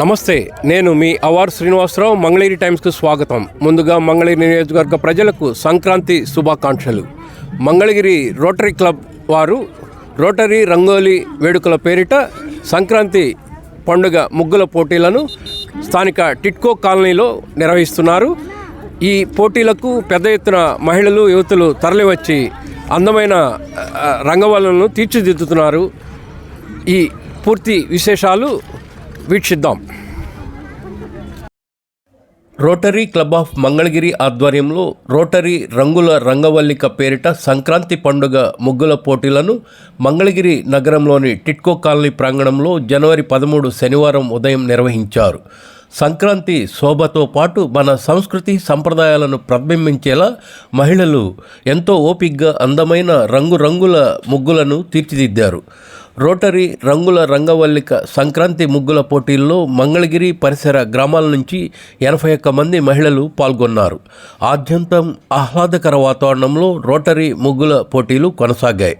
నమస్తే నేను మీ అవార్ శ్రీనివాసరావు మంగళగిరి టైమ్స్కు స్వాగతం. ముందుగా మంగళగిరి నియోజకవర్గ ప్రజలకు సంక్రాంతి శుభాకాంక్షలు. మంగళగిరి రోటరీ క్లబ్ వారు రోటరీ రంగోలీ వేడుకల పేరిట సంక్రాంతి పండుగ ముగ్గుల పోటీలను స్థానిక టిట్కో కాలనీలో నిర్వహిస్తున్నారు. ఈ పోటీలకు పెద్ద ఎత్తున మహిళలు యువతులు తరలివచ్చి అందమైన రంగవల్లను తీర్చిదిద్దుతున్నారు. ఈ పూర్తి విశేషాలు వీక్షిద్దాం. రోటరీ క్లబ్ ఆఫ్ మంగళగిరి ఆధ్వర్యంలో రోటరీ రంగుల రంగవల్లిక పేరిట సంక్రాంతి పండుగ ముగ్గుల పోటీలను మంగళగిరి నగరంలోని టిట్కో కాలనీ ప్రాంగణంలో జనవరి పదమూడు శనివారం ఉదయం నిర్వహించారు. సంక్రాంతి శోభతో పాటు మన సంస్కృతి సంప్రదాయాలను ప్రతిబింబించేలా మహిళలు ఎంతో ఓపిగ్గా అందమైన రంగురంగుల ముగ్గులను తీర్చిదిద్దారు. రోటరీ రంగుల రంగవల్లిక సంక్రాంతి ముగ్గుల పోటీల్లో మంగళగిరి పరిసర గ్రామాల నుంచి ఎనభై ఒక్క మంది మహిళలు పాల్గొన్నారు. ఆద్యంతం ఆహ్లాదకర వాతావరణంలో రోటరీ ముగ్గుల పోటీలు కొనసాగాయి.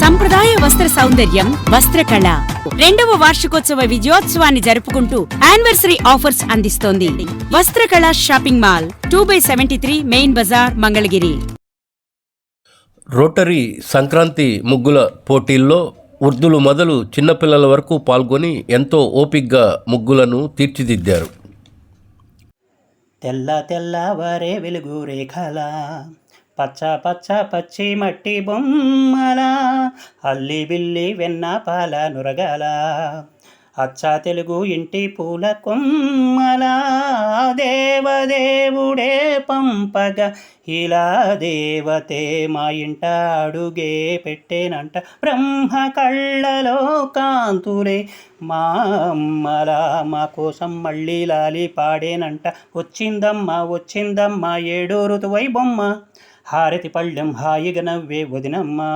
సంప్రదాయ వస్త్ర సౌందర్యం వస్త్రకళ రెండవ వార్షికోత్సవ విజయోత్సవాన్ని జరుపుకుంటూ యానివర్సరీ ఆఫర్స్ అందిస్తోంది. Vastrakala shopping mall two by seventy three main bazaar Mangalagiri. Rotary Sankranti ముగ్గుల పోటీల్లో వృద్ధులు మొదలు చిన్నపిల్లల వరకు పాల్గొని ఎంతో ఓపిగ్గా ముగ్గులను తీర్చిదిద్దారు. తెల్ల తెల్లవారే వెలుగు రేఖల పచ్చ పచ్చ పచ్చి మట్టి బొమ్మల అల్లి బిల్లి వెన్న పాల నురగల అచ్చ తెలుగు ఇంటి పూల కొమ్మలా దేవదేవుడే పంపగ. ఇలా దేవతే మా ఇంట అడుగే పెట్టేనంట బ్రహ్మ కళ్ళలో కాంతులే. మా అమ్మల మా కోసం మళ్ళీ లాలి పాడేనంట. వచ్చిందమ్మా వచ్చిందమ్మా ఏడో ఋతువై బొమ్మ. హారతి పళ్ళెం హాయిగా నవ్వే వదినమ్మా.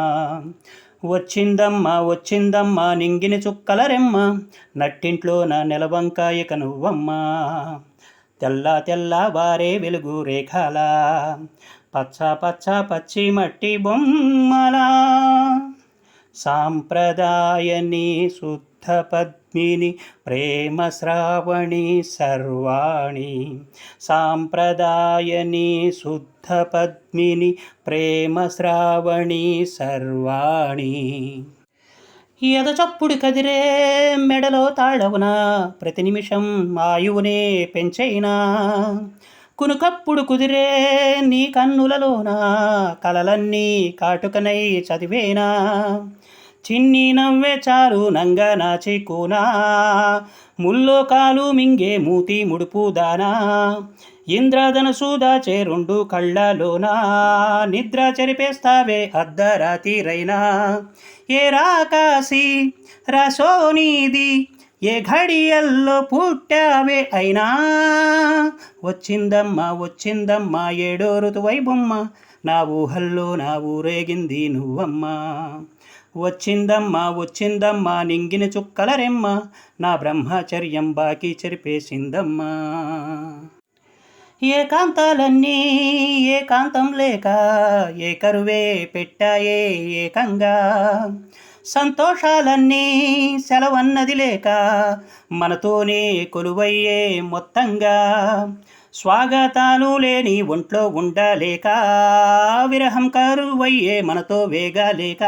వచ్చిందమ్మా వచ్చిందమ్మా నింగిని చుక్కల రెమ్మ నట్టింట్లోన నెలవంకాయక నువ్వమ్మా. తెల్ల తెల్ల వారే వెలుగు రేఖల పచ్చ పచ్చ పచ్చి మట్టి బొమ్మలా. సాంప్రదాయని శుద్ధ పద్మిని ప్రేమ శ్రావణి సర్వాణి. సాంప్రదాయని శుద్ధ పద్మిని ప్రేమ శ్రావణి సర్వాణి. ఎద చప్పుడు కదిరే మెడలో తాళవున ప్రతి నిమిషం ఆయువునే పెంచైనా కునుకప్పుడు కుదిరే నీ కన్నులలోన కలలన్నీ కాటుకనై చదివేనా. చిన్ని నవ్వే చాలు నంగ నాచి కూనా? ముల్లో కాలు మింగే మూతి ముడుపు దానా? ఇంద్రధనసు దాచే రెండు కళ్ళలోనా? నిద్ర చెరిపేస్తావే అర్ధరాతిరైనా ఏ రాకాసి రసోనీది ఏ ఘడియల్లో పుట్టావే అయినా? వచ్చిందమ్మా వచ్చిందమ్మా ఏడో ఋతువై బొమ్మ. నా ఊహల్లో నా ఊరేగింది నువ్వమ్మా. వచ్చిందమ్మా వచ్చిందమ్మా నింగిన చుక్కల రెమ్మ నా బ్రహ్మచర్యం బాకీ చెరిపేసిందమ్మా. ఏకాంతాలన్నీ ఏకాంతం లేక ఏ కరువే పెట్టాయే ఏకంగా. సంతోషాలన్నీ సెలవన్నది లేక మనతోనే కొలువయ్యే మొత్తంగా. స్వాగతాలు లేని ఒంట్లో ఉండలేక విరహం కరువయ్యే మనతో వేగలేక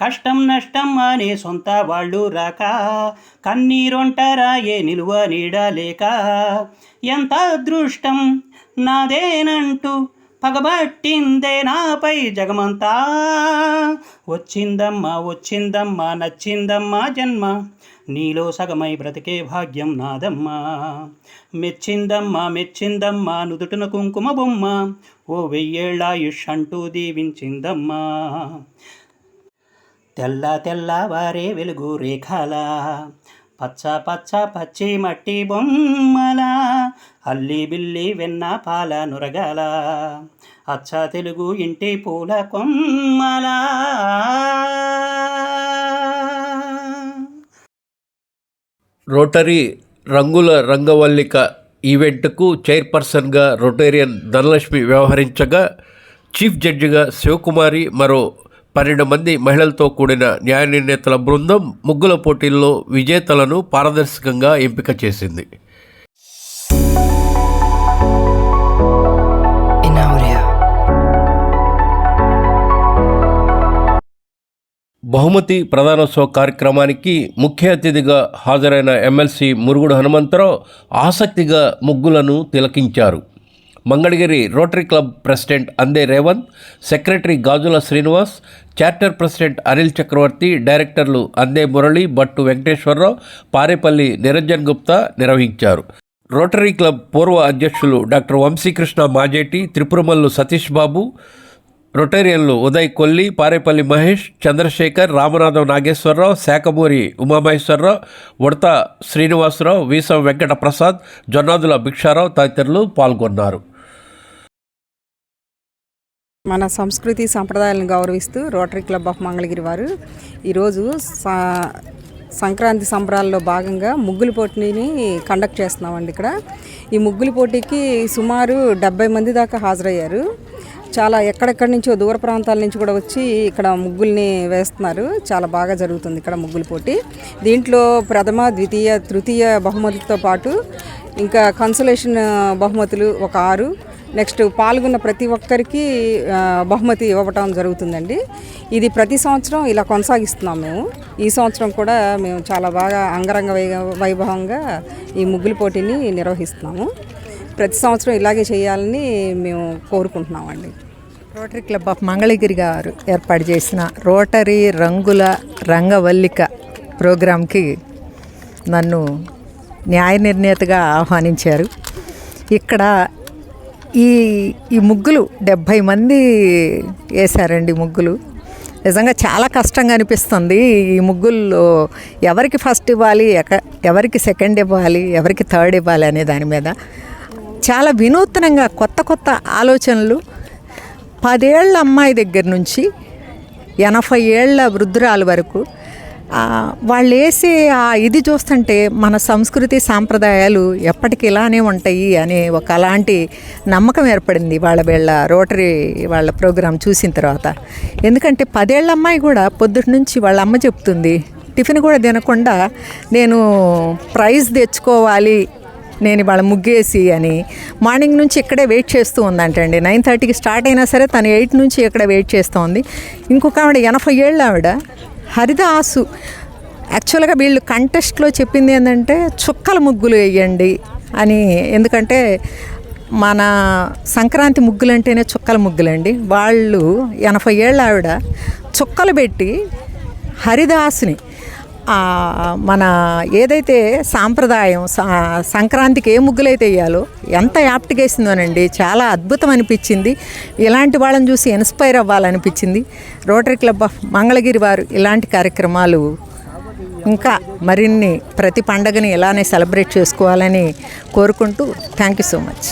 కష్టం నష్టం అనే సొంత వాళ్ళు రాక కన్నీరొంటరాయే నిలువ నీడలేక ఎంత అదృష్టం నాదేనంటూ పగబట్టిందే నాపై జగమంతా. వచ్చిందమ్మా వచ్చిందమ్మా నచ్చిందమ్మా జన్మ నీలో సగమై బ్రతికే భాగ్యం నాదమ్మా. మెచ్చిందమ్మా మెచ్చిందమ్మా నుదుటిన కుంకుమ బొమ్మ. ఓ వెయ్యేళ్ళాయుష్ అంటూ దీవించిందమ్మా. తెల్ల తెల్ల వారే వెలుగు రేఖల. పచ్చ పచ్చ పచ్చి మట్టి బొమ్మల. అల్లి బిల్లి వెన్న పాల నురగల. అచ్చ తెలుగు ఇంటి పూల కొమ్మలా. రోటరీ రంగుల రంగవల్లిక ఈవెంట్కు చైర్పర్సన్గా రొటేరియన్ ధనలక్ష్మి వ్యవహరించగా చీఫ్ జడ్జిగా శివకుమారి మరో పన్నెండు మంది మహిళలతో కూడిన న్యాయ నిర్ణేతల బృందం ముగ్గుల పోటీల్లో విజేతలను పారదర్శకంగా ఎంపిక చేసింది. బహుమతి ప్రధానోత్సవ కార్యక్రమానికి ముఖ్య అతిథిగా హాజరైన ఎమ్మెల్సీ మురుగుడు హనుమంతరావు ఆసక్తిగా ముగ్గులను తిలకించారు. Mangalagiri rotary club president Ande Revanth secretary Gajula Srinivas charter president Anil Chakravarthi డైరెక్టర్లు అందే మురళి భట్టు వెంకటేశ్వరరావు పారేపల్లి నిరంజన్ గుప్తా నిర్వహించారు. రోటరీ క్లబ్ పూర్వ అధ్యక్షులు డాక్టర్ వంశీకృష్ణ మాజేటి త్రిపురమల్లు సతీష్ బాబు రొటేరియన్లు ఉదయ్ కొల్లి పారేపల్లి మహేష్ చంద్రశేఖర్ రామనాథం నాగేశ్వరరావు శాఖమూరి ఉమామహేశ్వరరావు ఉడత శ్రీనివాసరావు వీసం వెంకట ప్రసాద్ జొన్నాదుల భిక్షారావు తదితరులు పాల్గొన్నారు. మన సంస్కృతి సంప్రదాయాలను గౌరవిస్తూ రోటరీ క్లబ్ ఆఫ్ మంగళగిరి వారు ఈరోజు సా- సంక్రాంతి సంబరాల్లో భాగంగా ముగ్గుల పోటీని కండక్ట్ చేస్తున్నామండి ఇక్కడ. ఈ ముగ్గుల పోటీకి సుమారు డెబ్బై మంది దాకా హాజరయ్యారు. చాలా ఎక్కడెక్కడి నుంచో దూర ప్రాంతాల నుంచి కూడా వచ్చి ఇక్కడ ముగ్గుల్ని వేస్తున్నారు. చాలా బాగా జరుగుతుంది ఇక్కడ ముగ్గుల పోటీ. దీంట్లో ప్రథమ ద్వితీయ తృతీయ బహుమతులతో పాటు ఇంకా కన్సలేషన్ బహుమతులు ఒక ఆరు. నెక్స్ట్ పాల్గొన్న ప్రతి ఒక్కరికి బహుమతి ఇవ్వటం జరుగుతుందండి. ఇది ప్రతి సంవత్సరం ఇలా కొనసాగిస్తున్నాం మేము. ఈ సంవత్సరం కూడా మేము చాలా బాగా అంగరంగ వై- వైభవంగా ఈ ముగ్గుల పోటీని నిర్వహిస్తున్నాము. ప్రతి సంవత్సరం ఇలాగే చేయాలని మేము కోరుకుంటున్నామండి. రోటరీ క్లబ్ ఆఫ్ మంగళగిరి గారు ఏర్పాటు చేసిన రోటరీ రంగుల రంగవల్లిక ప్రోగ్రాంకి నన్ను న్యాయ నిర్ణేతగా ఆహ్వానించారు. ఇక్కడ ఈ ఈ ముగ్గులు డెబ్భై మంది వేశారండి ముగ్గులు. నిజంగా చాలా కష్టంగా అనిపిస్తుంది ఈ ముగ్గుల్లో ఎవరికి ఫస్ట్ ఇవ్వాలి ఎక- ఎవరికి సెకండ్ ఇవ్వాలి ఎవరికి థర్డ్ ఇవ్వాలి అనే దాని మీద. చాలా వినూత్నంగా కొత్త కొత్త ఆలోచనలు. పదేళ్ళ అమ్మాయి దగ్గర నుంచి ఎనభై ఏళ్ళ వృద్ధురాలు వరకు వాళ్ళు వేసే ఆ ఇది చూస్తుంటే మన సంస్కృతి సాంప్రదాయాలు ఎప్పటికీ ఇలానే ఉంటాయి అనే ఒక అలాంటి నమ్మకం ఏర్పడింది వాళ్ళ వీళ్ళ రోటరీ వాళ్ళ ప్రోగ్రాం చూసిన తర్వాత. ఎందుకంటే పదేళ్ళ అమ్మాయి కూడా పొద్దుటి నుంచి వాళ్ళ అమ్మ చెప్తుంది టిఫిన్ కూడా తినకుండా నేను ప్రైజ్ తెచ్చుకోవాలి నేను ఇవాళ ముగ్గేసి అని మార్నింగ్ నుంచి ఇక్కడే వెయిట్ చేస్తూ ఉందంటండి. నైన్ థర్టీకి స్టార్ట్ అయినా సరే తను ఎయిట్ నుంచి ఇక్కడ వెయిట్ చేస్తోంది ఇంకొక ఆవిడ ఎనభై ఏళ్ళు ఆవిడ హరిదాసు యాక్చువల్గా వీళ్ళు కంటెస్ట్లో చెప్పింది ఏంటంటే చుక్కల ముగ్గులు వేయండి అని. ఎందుకంటే మన సంక్రాంతి ముగ్గులు అంటేనే చుక్కల ముగ్గులండి. వాళ్ళు ఎనభై ఏళ్ళ ఆవిడ చుక్కలు పెట్టి హరిదాసుని మన ఏదైతే సాంప్రదాయం సంక్రాంతికి ఏ ముగ్గులైతే వేయాలో ఎంత యాప్ట్గా వేసిందోనండి చాలా అద్భుతం అనిపించింది. ఇలాంటి వాళ్ళని చూసి ఇన్స్పైర్ అవ్వాలనిపించింది. రోటరీ క్లబ్ ఆఫ్ మంగళగిరి వారు ఇలాంటి కార్యక్రమాలు ఇంకా మరిన్ని ప్రతి పండగని ఇలానే సెలబ్రేట్ చేసుకోవాలని కోరుకుంటూ థ్యాంక్ యూ సో మచ్.